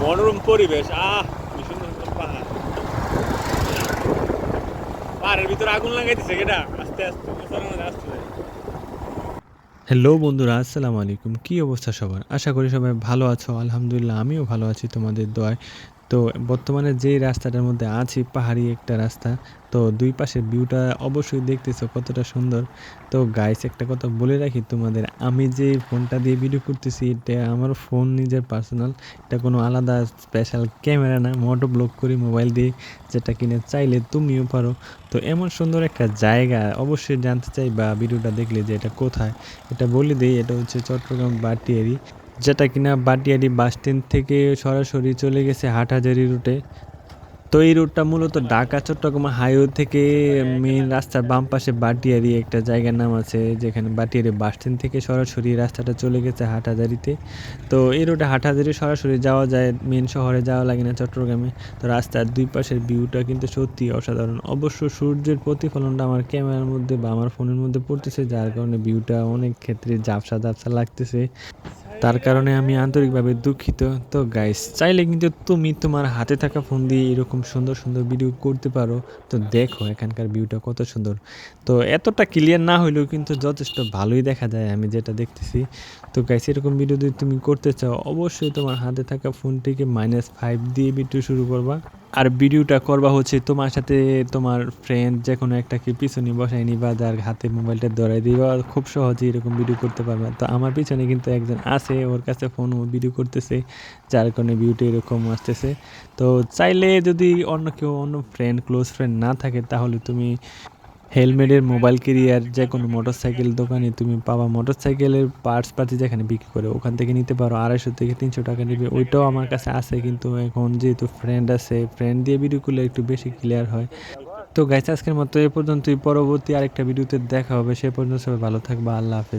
মনোরম পরিবেশ, আহ, কি সুন্দর পাহাড়। পাহাড়ের ভিতরে আগুন লাগাই দিছে কেটা আস্তে আস্তে হ্যালো বন্ধুরা, আসসালামু আলাইকুম। কি অবস্থা সবার? আশা করি সবাই ভালো আছো। আলহামদুলিল্লাহ, আমিও ভালো আছি তোমাদের দোয়ায়। তো বর্তমানে যেই রাস্তাটার মধ্যে আছি, পাহাড়ি একটা রাস্তা, তো দুই পাশের ভিউটা অবশ্যই দেখতেছো কতটা সুন্দর। তো গাইস একটা কথা বলে রাখি তোমাদের, আমি যে ফোনটা দিয়ে ভিডিও করতেছি, এটা আমার ফোন নিজের পার্সোনাল এটা কোনো আলাদা স্পেশাল ক্যামেরা না মোটো ব্লগ করি মোবাইল দিয়ে, যেটা কিনে চাইলে তুমিও পারো। তো এমন সুন্দর একটা জায়গা, অবশ্যই জানতে চাই বা ভিডিওটা দেখলে যে এটা কোথায়। এটা বলে দিই, এটা হচ্ছে চট্টগ্রাম বাটিয়ারি। যেটা কিনা বাটিয়ারি বাস স্ট্যান্ড থেকে সরাসরি চলে গেছে হাটহাজারি রুটে। তো এই রুটটা মূলত ঢাকা, চট্টগ্রাম হাইওয়ে থেকে মেন রাস্তার বাম পাশে বাটিয়ারি একটা জায়গার নাম আছে, যেখানে বাটিয়ারি বাস স্ট্যান্ড থেকে সরাসরি রাস্তাটা চলে গেছে হাটহাজারিতে। তো এই রুটে হাটহাজারি সরাসরি যাওয়া যায় মেন শহরে যাওয়া লাগে না চট্টগ্রামে। তো রাস্তার দুই পাশের ভিউটা কিন্তু সত্যি অসাধারণ। অবশ্য সূর্যের প্রতিফলনটা আমার ক্যামেরার মধ্যে বা আমার ফোনের মধ্যে পড়তেছে, যার কারণে ভিউটা অনেক ক্ষেত্রে ঝাপসা ঝাপসা লাগতেছে। তার কারণে আমি আন্তরিকভাবে দুঃখিত। তো গাইস চাইলে কিন্তু তুমি তোমার হাতে থাকা ফোন দিয়ে এরকম সুন্দর সুন্দর ভিডিও করতে পারো। তো দেখো এখানকার ভিউটা কত সুন্দর। তো এতটা ক্লিয়ার না হলেও কিন্তু যথেষ্ট ভালোই দেখা যায় আমি যেটা দেখতেছি। তো গাইস এরকম ভিডিও যদি তুমি করতে চাও, অবশ্যই তোমার হাতে থাকা ফোনটিকে মাইনাস ফাইভ দিয়ে ভিডিও শুরু করবা। আর ভিডিওটা করবা হচ্ছে তোমার সাথে তোমার ফ্রেন্ড যে কোনো একটাকে পিছনে বসাই নিবা, যার হাতে মোবাইলটা ধরাই দিবা। খুব সহজে এরকম ভিডিও করতে পারবা। তো আমার পিছনে কিন্তু একজন আছে, ওর কাছে ফোন ভিডিও করতেছে, যার কারণে ভিউটি এরকম আসতেছে। তো চাইলে যদি অন্য কেউ, অন্য ফ্রেন্ড ক্লোজ ফ্রেন্ড না থাকে, তাহলে তুমি হেলমেটের মোবাইল কেরিয়ার, যে কোনো মোটর সাইকেল দোকানে তুমি পাবা। মোটর সাইকেলের পার্টস পাতি যেখানে বিক্রি করে, ওখান থেকে নিতে পারো আড়াইশো থেকে তিনশো টাকা নেবে। ওইটাও আমার কাছে আছে, কিন্তু এখন যেহেতু ফ্রেন্ড আছে ফ্রেন্ড দিয়ে ভিডিও করলে একটু বেশি ক্লিয়ার হয়। তো গাইছে আজকের মতো এ পর্যন্তই। পরবর্তী আরেকটা ভিডিওতে দেখা হবে। সে পর্যন্ত সবাই ভালো থাকবা। আল্লাহ হাফেজ।